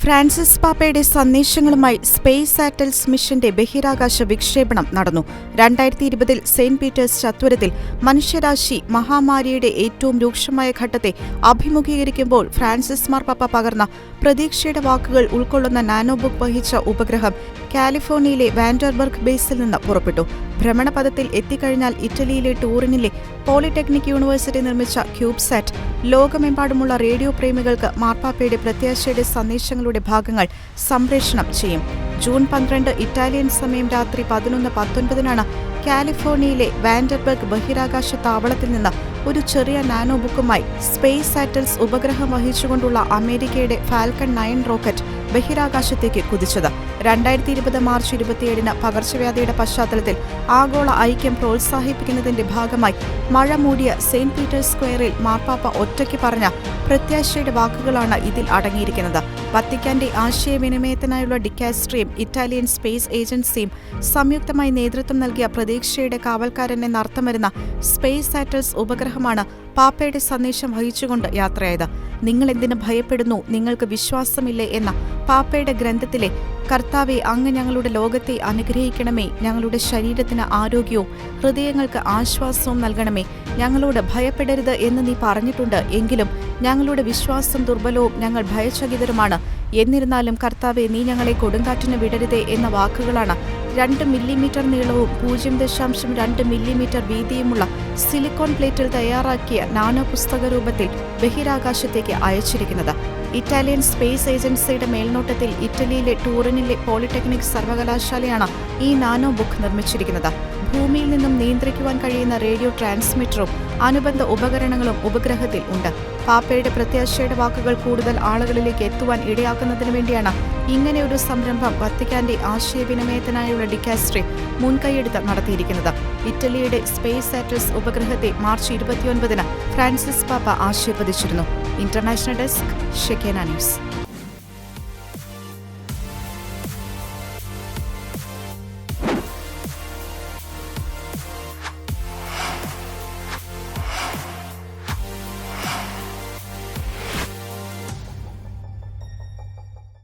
Francis പാപ്പയുടെ സന്ദേശങ്ങളുമായി space സാറ്റൽസ് മിഷന്റെ ബഹിരാകാശ വിക്ഷേപണം നടന്നു. രണ്ടായിരത്തി ഇരുപതിൽ സെയിന്റ് പീറ്റേഴ്സ് ചത്വരത്തിൽ മനുഷ്യരാശി മഹാമാരിയുടെ ഏറ്റവും രൂക്ഷമായ ഘട്ടത്തെ അഭിമുഖീകരിക്കുമ്പോൾ ഫ്രാൻസിസ് മാർപ്പാപ്പ പകർന്ന പ്രതീക്ഷയുടെ വാക്കുകൾ ഉൾക്കൊള്ളുന്ന നാനോ ബുക്ക് വഹിച്ച ഉപഗ്രഹം കാലിഫോർണിയയിലെ വാൻഡർബർഗ് ബേസിൽ നിന്ന് പുറപ്പെട്ടു. ഭ്രമണപഥത്തിൽ എത്തിക്കഴിഞ്ഞാൽ ഇറ്റലിയിലെ ടൂറിനിലെ പോളിടെക്നിക് യൂണിവേഴ്സിറ്റി നിർമ്മിച്ച ക്യൂബ്സാറ്റ് ലോകമെമ്പാടുമുള്ള റേഡിയോ പ്രേമികൾക്ക് മാർപ്പാപ്പയുടെ പ്രത്യാശയുടെ സന്ദേശങ്ങളുടെ ഭാഗങ്ങൾ സംപ്രേഷണം ചെയ്യും. ജൂൺ പന്ത്രണ്ട് ഇറ്റാലിയൻ സമയം രാത്രി പതിനൊന്ന് പത്തൊൻപതിനാണ് കാലിഫോർണിയയിലെ വാൻഡർബർഗ് ബഹിരാകാശ താവളത്തിൽ നിന്ന് ഒരു ചെറിയ നാനോ ബുക്കുമായി സ്പേസ് സാറ്റൽസ് ഉപഗ്രഹം വഹിച്ചുകൊണ്ടുള്ള അമേരിക്കയുടെ ഫാൽക്കൺ നയൻ റോക്കറ്റ് ബഹിരാകാശത്തേക്ക് കുതിച്ചത്. രണ്ടായിരത്തി ഇരുപത് മാർച്ച് ഇരുപത്തിയേഴിന് പകർച്ചവ്യാധിയുടെ പശ്ചാത്തലത്തിൽ ആഗോള ഐക്യം പ്രോത്സാഹിപ്പിക്കുന്നതിന്റെ ഭാഗമായി മഴ മൂടിയ സെയിന്റ് പീറ്റേഴ്സ് സ്ക്വയറിൽ മാർപ്പാപ്പ ഒറ്റയ്ക്ക് പറഞ്ഞ പ്രത്യാശയുടെ വാക്കുകളാണ് ഇതിൽ അടങ്ങിയിരിക്കുന്നത്. വത്തിക്കാന്റെ ആശയവിനിമയത്തിനായുള്ള ഡിക്കാസ്ട്രിയും ഇറ്റാലിയൻ സ്പേസ് ഏജൻസിയും സംയുക്തമായി നേതൃത്വം നൽകിയ പ്രതീക്ഷയുടെ കാവൽക്കാരൻ എന്നർത്ഥം വരുന്ന സ്പേസ് സാറ്റൽസ് ഉപഗ്രഹമാണ് പാപ്പയുടെ സന്ദേശം വഹിച്ചുകൊണ്ട് യാത്രയായത്. നിങ്ങൾ എന്തിനു ഭയപ്പെടുന്നു? നിങ്ങൾക്ക് വിശ്വാസമില്ലേ എന്ന പാപ്പയുടെ ഗ്രന്ഥത്തിലെ കർത്താവെ അങ്ങ് ഞങ്ങളുടെ ലോകത്തെ അനുഗ്രഹിക്കണമേ. ഞങ്ങളുടെ ശരീരത്തിന് ആരോഗ്യവും ഹൃദയങ്ങൾക്ക് ആശ്വാസവും നൽകണമേ. ഞങ്ങളോട് ഭയപ്പെടരുത് എന്ന് നീ പറഞ്ഞിട്ടുണ്ട്. എങ്കിലും ഞങ്ങളുടെ വിശ്വാസം ദുർബലവും ഞങ്ങൾ ഭയചകിതരുമാണ്. എന്നിരുന്നാലും കർത്താവെ നീ ഞങ്ങളെ കൊടുങ്കാറ്റിന് വിടരുതേ എന്ന വാക്കുകളാണ് രണ്ട് മില്ലിമീറ്റർ നീളവും പൂജ്യം ദശാംശം രണ്ട് മില്ലിമീറ്റർ വീതിയുമുള്ള സിലിക്കോൺ പ്ലേറ്റിൽ തയ്യാറാക്കിയ നാനോ പുസ്തക രൂപത്തിൽ ബഹിരാകാശത്തേക്ക് അയച്ചിരിക്കുന്നത്. ഇറ്റാലിയൻ സ്പേസ് ഏജൻസിയുടെ മേൽനോട്ടത്തിൽ ഇറ്റലിയിലെ ടൂറിനിലെ പോളിടെക്നിക് സർവകലാശാലയാണ് ഈ നാനോ ബുക്ക് നിർമ്മിച്ചിരിക്കുന്നത്. ഭൂമിയിൽ നിന്നും നിയന്ത്രിക്കുവാൻ കഴിയുന്ന റേഡിയോ ട്രാൻസ്മിറ്ററും അനുബന്ധ ഉപകരണങ്ങളും ഉപഗ്രഹത്തിൽ ഉണ്ട്. പാപ്പയുടെ പ്രത്യാശയുടെ വാക്കുകൾ കൂടുതൽ ആളുകളിലേക്ക് എത്തുവാൻ ഇടയാക്കുന്നതിനു വേണ്ടിയാണ് ഇങ്ങനെയൊരു സംരംഭം വത്തിക്കാന്റെ ആശയവിനിമയത്തിനായുള്ള ഡിക്കാസ്ട്രി മുൻകൈയെടുത്ത് നടത്തിയിരിക്കുന്നത്. ഇറ്റലിയുടെ സ്പേസ് സാറ്റൽസ് ഉപഗ്രഹത്തെ മാർച്ച് ഇരുപത്തിയൊൻപതിന് ഫ്രാൻസിസ് പാപ്പ ആശീർവദിച്ചിരുന്നു ഇന്റർനാഷണൽ ഡെസ്ക് ഷെക്കേന ന്യൂസ്.